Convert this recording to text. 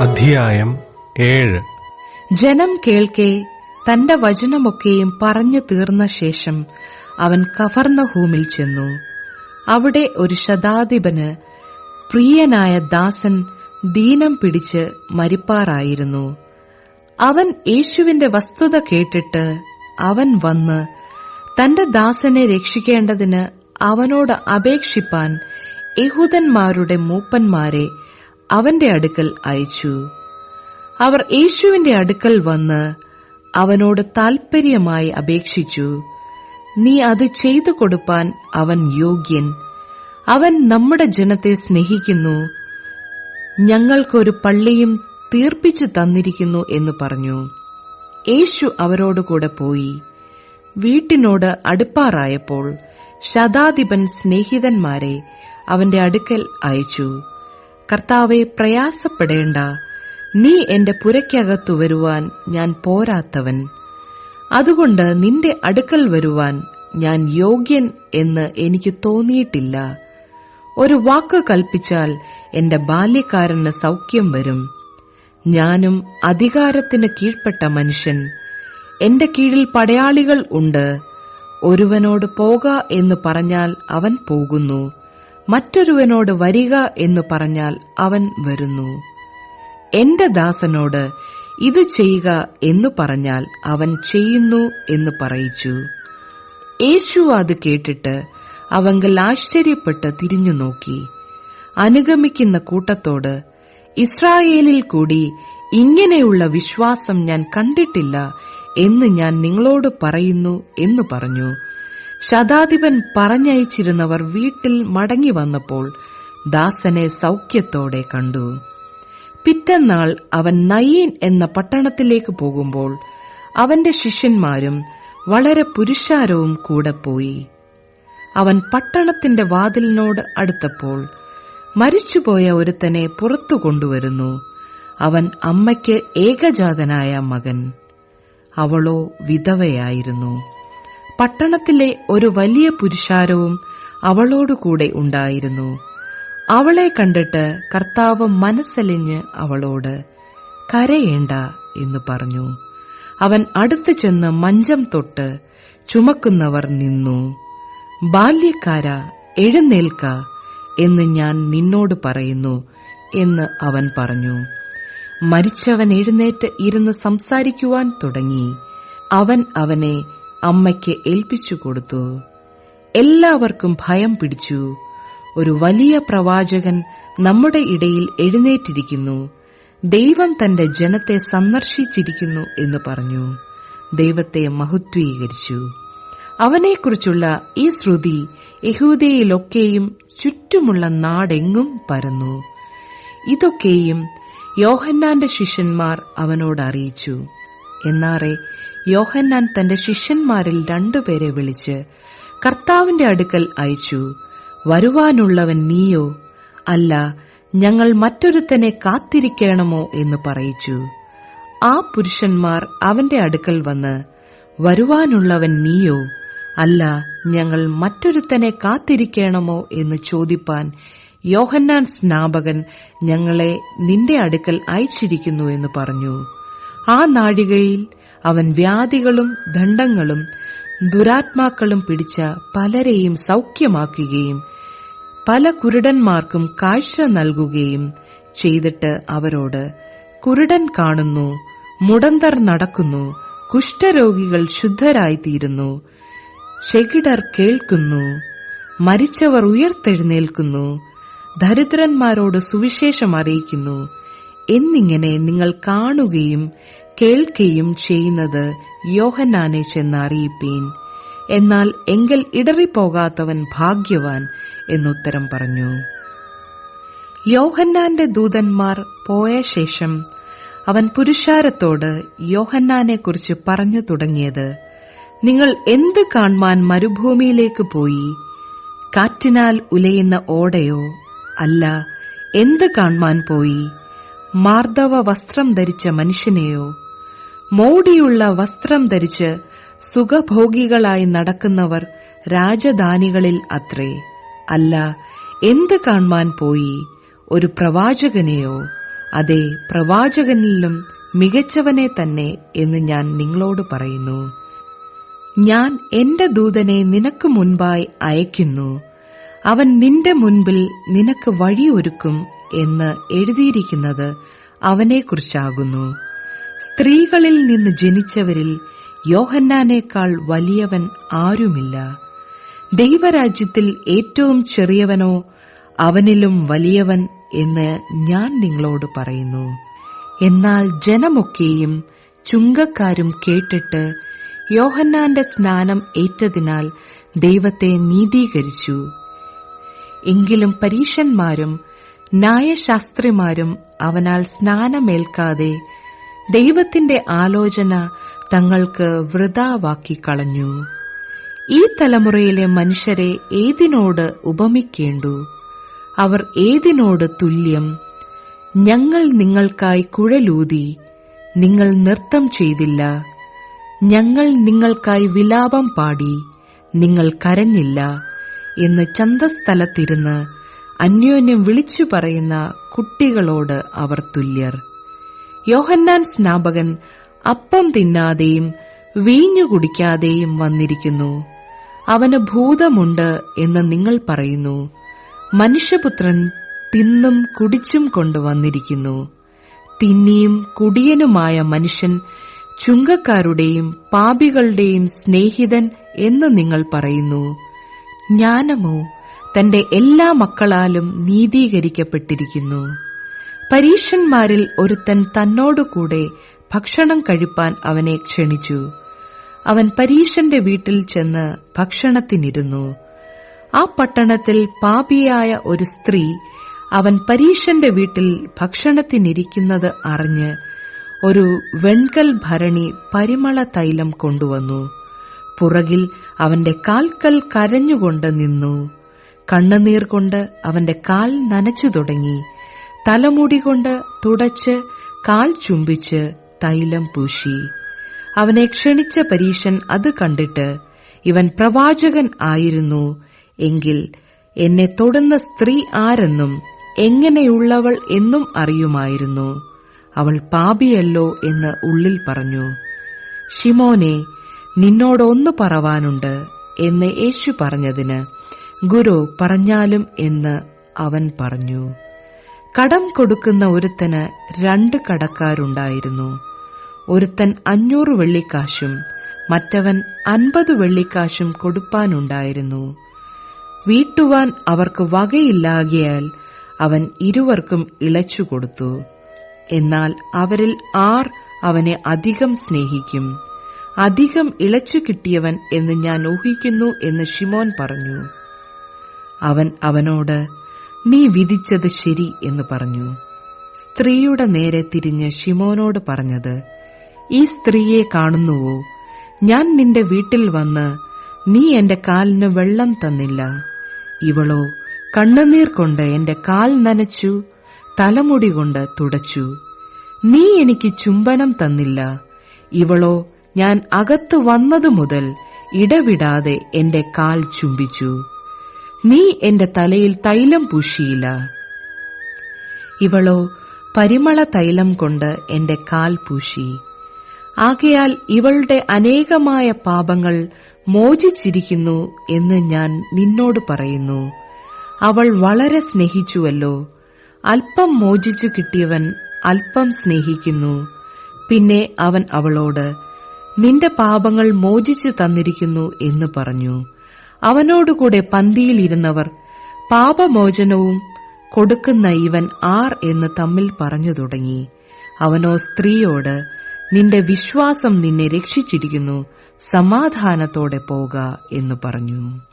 അധ്യായം ഏഴ്. ജനം കേൾക്കെ തന്റെ വചനമൊക്കെയും പറഞ്ഞു തീർന്ന ശേഷം അവൻ കഫർന്നഹൂമിൽ ചെന്നു. അവിടെ ഒരു ശതാധിപന് പ്രിയനായ ദാസൻ ദീനം പിടിച്ച് മരിപ്പാറായിരുന്നു. അവൻ യേശുവിന്റെ വസ്തുത കേട്ടിട്ട് അവൻ വന്ന് തന്റെ ദാസനെ രക്ഷിക്കേണ്ടതിന് അവനോട് അപേക്ഷിപ്പാൻ യഹൂദന്മാരുടെ മൂപ്പന്മാരെ അവന്റെ അടുക്കൽ അയച്ചു. അവർ യേശുവിന്റെ അടുക്കൽ വന്ന് അവനോട് താൽപര്യമായി അപേക്ഷിച്ചു. നീ അത് ചെയ്തു കൊടുപ്പാൻ അവൻ യോഗ്യൻ. അവൻ നമ്മുടെ ജനത്തെ സ്നേഹിക്കുന്നു. ഞങ്ങൾക്കൊരു പള്ളിയും തീർപ്പിച്ചു തന്നിരിക്കുന്നു എന്ന് പറഞ്ഞു. യേശു അവരോടുകൂടെ പോയി. വീട്ടിനോട് അടുപ്പാറായപ്പോൾ ശതാധിപൻ സ്നേഹിതന്മാരെ അവന്റെ അടുക്കൽ അയച്ചു. കർത്താവെ പ്രയാസപ്പെടേണ്ട. നീ എന്റെ പുരയ്ക്കകത്തു വരുവാൻ ഞാൻ പോരാത്തവൻ. അതുകൊണ്ട് നിന്റെ അടുക്കൽ വരുവാൻ ഞാൻ യോഗ്യൻ എന്ന് എനിക്ക് തോന്നിയിട്ടില്ല. ഒരു വാക്ക് കൽപ്പിച്ചാൽ എന്റെ ബാല്യക്കാരന് സൗഖ്യം വരും. ഞാനും അധികാരത്തിന് കീഴ്പ്പെട്ട മനുഷ്യൻ. എന്റെ കീഴിൽ പടയാളികൾ ഉണ്ട്. ഒരുവനോട് പോക എന്ന് പറഞ്ഞാൽ അവൻ പോകുന്നു. മറ്റൊരുവനോട് വരിക എന്ന് പറഞ്ഞാൽ അവൻ വരുന്നു. എന്റെ ദാസനോട് ഇത് ചെയ്യുക എന്ന് പറഞ്ഞാൽ അവൻ ചെയ്യുന്നു എന്ന് പറയിച്ചു. യേശു അത് കേട്ടിട്ട് അവങ്കൽ ആശ്ചര്യപ്പെട്ട് തിരിഞ്ഞു നോക്കി. അനുഗമിക്കുന്ന കൂട്ടത്തോട് ഇസ്രായേലിൽ കൂടി ഇങ്ങനെയുള്ള വിശ്വാസം ഞാൻ കണ്ടിട്ടില്ല എന്ന് ഞാൻ നിങ്ങളോട് പറയുന്നു എന്ന് പറഞ്ഞു. ശതാധിപൻ പറഞ്ഞയച്ചിരുന്നവർ വീട്ടിൽ മടങ്ങി വന്നപ്പോൾ ദാസനെ സൗഖ്യത്തോടെ കണ്ടു. പിറ്റന്നാൾ അവൻ നയീൻ എന്ന പട്ടണത്തിലേക്ക് പോകുമ്പോൾ അവന്റെ ശിഷ്യന്മാരും വളരെ പുരുഷാരവും കൂടെ പോയി. അവൻ പട്ടണത്തിന്റെ വാതിലിനോട് അടുത്തപ്പോൾ മരിച്ചുപോയ ഒരുത്തനെ പുറത്തു കൊണ്ടുവരുന്നു. അവൻ അമ്മയ്ക്ക് ഏകജാതനായ മകൻ. അവളോ വിധവയായിരുന്നു. പട്ടണത്തിലെ ഒരു വലിയ പുരുഷാരവും അവളോടുകൂടെ ഉണ്ടായിരുന്നു. അവളെ കണ്ടിട്ട് കർത്താവ് മനസ്സലിഞ്ഞ് അവളോട് കരയേണ്ട എന്ന് പറഞ്ഞു. അവൻ അടുത്തു ചെന്ന് മഞ്ചം തൊട്ട് ചുമക്കുന്നവർ നിന്നു. ബാല്യക്കാര എഴുന്നേൽക്ക എന്ന് ഞാൻ നിന്നോട് പറയുന്നു എന്ന് അവൻ പറഞ്ഞു. മരിച്ചവൻ എഴുന്നേറ്റ് ഇരുന്ന് സംസാരിക്കുവാൻ തുടങ്ങി. അവൻ അവനെ അമ്മയ്ക്ക് ഏൽപ്പിച്ചു കൊടുത്തു. എല്ലാവർക്കും ഭയം പിടിച്ചു. ഒരു വലിയ പ്രവാചകൻ നമ്മുടെ ഇടയിൽ എഴുന്നേറ്റിരിക്കുന്നു. ദൈവം തന്റെ ജനത്തെ സന്ദർശിച്ചിരിക്കുന്നു എന്ന് പറഞ്ഞു. ദൈവത്തെ മഹത്വീകരിച്ചു. അവനെക്കുറിച്ചുള്ള ഈ ശ്രുതി യഹൂദയിലൊക്കെയും ചുറ്റുമുള്ള നാടെങ്ങും പരന്നു. ഇതൊക്കെയും യോഹന്നാന്റെ ശിഷ്യന്മാർ അവനോട് അറിയിച്ചു. എന്നാറെ യോഹന്നാൻ തന്റെ ശിഷ്യന്മാരിൽ രണ്ടുപേരെ വിളിച്ച് കർത്താവിന്റെ അടുക്കൽ അയച്ചു. വരുവാനുള്ളവൻ നീയോ? അല്ല ഞങ്ങൾ മറ്റൊരുത്തനെ കാത്തിരിക്കണമോ? എന്ന് പറയിച്ചു. ആ പുരുഷന്മാർ അവന്റെ അടുക്കൽ വന്ന് വരുവാനുള്ളവൻ നീയോ? അല്ല ഞങ്ങൾ മറ്റൊരുത്തനെ കാത്തിരിക്കണമോ? എന്ന് ചോദിപ്പാൻ യോഹന്നാൻ സ്നാപകൻ ഞങ്ങളെ നിന്റെ അടുക്കൽ അയച്ചിരിക്കുന്നു എന്ന് പറഞ്ഞു. ആ നാഴികയിൽ അവൻ വ്യാധികളും ദണ്ഡങ്ങളും ദുരാത്മാക്കളും പിടിച്ച പലരെയും സൗഖ്യമാക്കുകയും പല കുരുടന്മാർക്കും കാഴ്ച നൽകുകയും ചെയ്തിട്ട് അവരോട് കുരുടൻ കാണുന്നു മുടന്തർ നടക്കുന്നു കുഷ്ഠരോഗികൾ ശുദ്ധരായിത്തീരുന്നു ചെകിടർ കേൾക്കുന്നു മരിച്ചവർ ഉയർത്തെഴുന്നേൽക്കുന്നു ദരിദ്രന്മാരോട് സുവിശേഷം അറിയിക്കുന്നു എന്നിങ്ങനെ നിങ്ങൾ കാണുകയും കേൾക്കുകയും ചെയ്യുന്നത് യോഹന്നാനെ ചെന്ന് അറിയിപ്പീൻ. എന്നാൽ എങ്കിൽ ഇടറിപ്പോകാത്തവൻ ഭാഗ്യവാൻ എന്നുത്തരം പറഞ്ഞു. യോഹന്നാന്റെ ദൂതന്മാർ പോയ ശേഷം അവൻ പുരുഷാരത്തോട് യോഹന്നാനെക്കുറിച്ച് പറഞ്ഞു തുടങ്ങിയത് നിങ്ങൾ എന്ത് കാൺമാൻ മരുഭൂമിയിലേക്ക് പോയി? കാറ്റിനാൽ ഉലയുന്ന ഓടയോ? അല്ല എന്ത് കാൺമാൻ പോയി? മാർദ്ദവ വസ്ത്രം ധരിച്ച മനുഷ്യനെയോ? മോടിയുള്ള വസ്ത്രം ധരിച്ച് സുഖഭോഗികളായി നടക്കുന്നവർ രാജധാനികളിൽ അത്രേ. അല്ല എന്ത് കാണുവാൻ പോയി? ഒരു പ്രവാചകനെയോ? അതെ പ്രവാചകനിലും മികച്ചവനെ തന്നെ എന്ന് ഞാൻ നിങ്ങളോട് പറയുന്നു. ഞാൻ എന്റെ ദൂതനെ നിനക്ക് മുൻപായി അയക്കുന്നു അവൻ നിന്റെ മുൻപിൽ നിനക്ക് വഴിയൊരുക്കും എന്ന് എഴുതിയിരിക്കുന്നത് അവനെക്കുറിച്ചാകുന്നു. സ്ത്രീകളിൽ നിന്ന് ജനിച്ചവരിൽ യോഹന്നാനേക്കാൾ വലിയവൻ ആരുമില്ല. ദൈവരാജ്യത്തിൽ ഏറ്റവും ചെറിയവനോ അവനിലും വലിയവൻ എന്ന് ഞാൻ നിങ്ങളോട് പറയുന്നു. എന്നാൽ ജനമൊക്കെയും ചുങ്കക്കാരും കേട്ടിട്ട് യോഹന്നാന്റെ സ്നാനം ഏറ്റതിനാൽ ദൈവത്തെ നീതീകരിച്ചു. എങ്കിലും പരീശന്മാരും ന്യായശാസ്ത്രിമാരും അവനാൽ സ്നാനമേൽക്കാതെ ദൈവത്തിന്റെ ആലോചന തങ്ങൾക്ക് വൃതാവാക്കി കളഞ്ഞു ഈ തലമുറയിലെ മനുഷ്യരെ ഏതിനോട് ഉപമിക്കേണ്ടു? അവർ ഏതിനോട് തുല്യം? ഞങ്ങൾ നിങ്ങൾക്കായി കുഴലൂതി നിങ്ങൾ നൃത്തം ചെയ്തില്ല. ഞങ്ങൾ നിങ്ങൾക്കായി വിലാപം പാടി നിങ്ങൾ കരഞ്ഞില്ല എന്ന് ചന്തസ്ഥലത്തിരുന്ന് അന്യോന്യം വിളിച്ചു പറയുന്ന കുട്ടികളോട് അവർ തുല്യർ. യോഹന്നാൻ സ്നാപകൻ അപ്പം തിന്നാതെയും വീഞ്ഞു കുടിക്കാതെയും വന്നിരിക്കുന്നു. അവന് ഭൂതമുണ്ട് എന്ന് നിങ്ങൾ പറയുന്നു. മനുഷ്യപുത്രൻ തിന്നും കുടിച്ചും കൊണ്ടുവന്നിരിക്കുന്നു. തിന്നിയും കുടിയനുമായ മനുഷ്യൻ ചുങ്കക്കാരുടെയും പാപികളുടെയും സ്നേഹിതൻ എന്ന് നിങ്ങൾ പറയുന്നു. ജ്ഞാനമോ? തന്റെ എല്ലാ മക്കളാലും നീതീകരിക്കപ്പെട്ടിരിക്കുന്നു. പരീക്ഷന്മാരിൽ ഒരുത്തൻ തന്നോടുകൂടെ ഭക്ഷണം കഴിപ്പാൻ അവനെ ക്ഷണിച്ചു. അവൻ പരീശന്റെ വീട്ടിൽ ചെന്ന് ഭക്ഷണത്തിനിരുന്നു. ആ പട്ടണത്തിൽ പാപിയായ ഒരു സ്ത്രീ അവൻ പരീശന്റെ വീട്ടിൽ ഭക്ഷണത്തിനിരിക്കുന്നത് അറിഞ്ഞ് ഒരു വെൺകൽ ഭരണി പരിമള തൈലം കൊണ്ടുവന്നു. പുറകിൽ അവന്റെ കാൽക്കൽ കരഞ്ഞുകൊണ്ട് നിന്നു. കണ്ണുനീർ കൊണ്ട് അവന്റെ കാൽ നനച്ചു തുടങ്ങി. തലമുടി കൊണ്ട് തുടച്ച് കാൽ ചുംബിച്ച് തൈലം പൂശി. അവനെ ക്ഷണിച്ച പരീശൻ അത് കണ്ടിട്ട് ഇവൻ പ്രവാചകൻ ആയിരുന്നു. എങ്കിൽ എന്നെ തൊടുന്ന സ്ത്രീ ആരെന്നും എങ്ങനെയുള്ളവൾ എന്നും അറിയുമായിരുന്നു. അവൾ പാപിയല്ലോ എന്ന് ഉള്ളിൽ പറഞ്ഞു. ഷിമോനെ നിന്നോടൊന്നു പറവാനുണ്ട് എന്ന് യേശു പറഞ്ഞതിന് ഗുരു പറഞ്ഞാലും എന്ന് അവൻ പറഞ്ഞു. കടം കൊടുക്കുന്ന ഒരുത്തന് രണ്ട് കടക്കാരുണ്ടായിരുന്നു. ഒരുത്തൻ അഞ്ഞൂറ് വെള്ളിക്കാശും മറ്റവൻ അൻപത് വെള്ളിക്കാശും കൊടുപ്പാനുണ്ടായിരുന്നു. വീട്ടുവാൻ അവർക്ക് വകയില്ലാകിയാൽ അവൻ ഇരുവർക്കും ഇളച്ചു കൊടുത്തു. എന്നാൽ അവരിൽ ആർ അവനെ അധികം സ്നേഹിക്കും. അധികം ഇളച്ചു കിട്ടിയവൻ എന്ന് ഞാൻ ഊഹിക്കുന്നു എന്ന് ഷിമോൻ പറഞ്ഞു. അവൻ അവനോട് നീ വിധിച്ചത് ശരി എന്ന് പറഞ്ഞു. സ്ത്രീയുടെ നേരെ തിരിഞ്ഞ് ഷിമോനോട് പറഞ്ഞത് ഈ സ്ത്രീയെ കാണുന്നുവോ? ഞാൻ നിന്റെ വീട്ടിൽ വന്ന് നീ എന്റെ കാലിന് വെള്ളം തന്നില്ല. ഇവളോ കണ്ണുനീർ കൊണ്ട് എന്റെ കാൽ നനച്ചു തലമുടി കൊണ്ട് തുടച്ചു. നീ എനിക്ക് ചുംബനം തന്നില്ല. ഇവളോ ഞാൻ അകത്ത് വന്നതു മുതൽ ഇടവിടാതെ എന്റെ കാൽ ചുംബിച്ചു. നീ എന്റെ തലയിൽ തൈലം പൂശിയില്ല ഇവളോ പരിമള തൈലം കൊണ്ട് എന്റെ കാൽ പൂശി. ആകയാൽ ഇവളുടെ അനേകമായ പാപങ്ങൾ മോചിച്ചിരിക്കുന്നു എന്ന് ഞാൻ നിന്നോട് പറയുന്നു. അവൾ വളരെ സ്നേഹിച്ചുവല്ലോ. അല്പം മോചിച്ചു കിട്ടിയവൻ അല്പം സ്നേഹിക്കുന്നു. പിന്നെ അവൻ അവളോട് നിന്റെ പാപങ്ങൾ മോചിച്ചു തന്നിരിക്കുന്നു എന്ന് പറഞ്ഞു. അവനോടുകൂടെ പന്തിയിലിരുന്നവർ പാപമോചനവും കൊടുക്കുന്ന ഇവൻ ആർ എന്ന് തമ്മിൽ പറഞ്ഞു തുടങ്ങി. അവനോ സ്ത്രീയോട് നിന്റെ വിശ്വാസം നിന്നെ രക്ഷിച്ചിരിക്കുന്നു സമാധാനത്തോടെ പോക എന്ന് പറഞ്ഞു.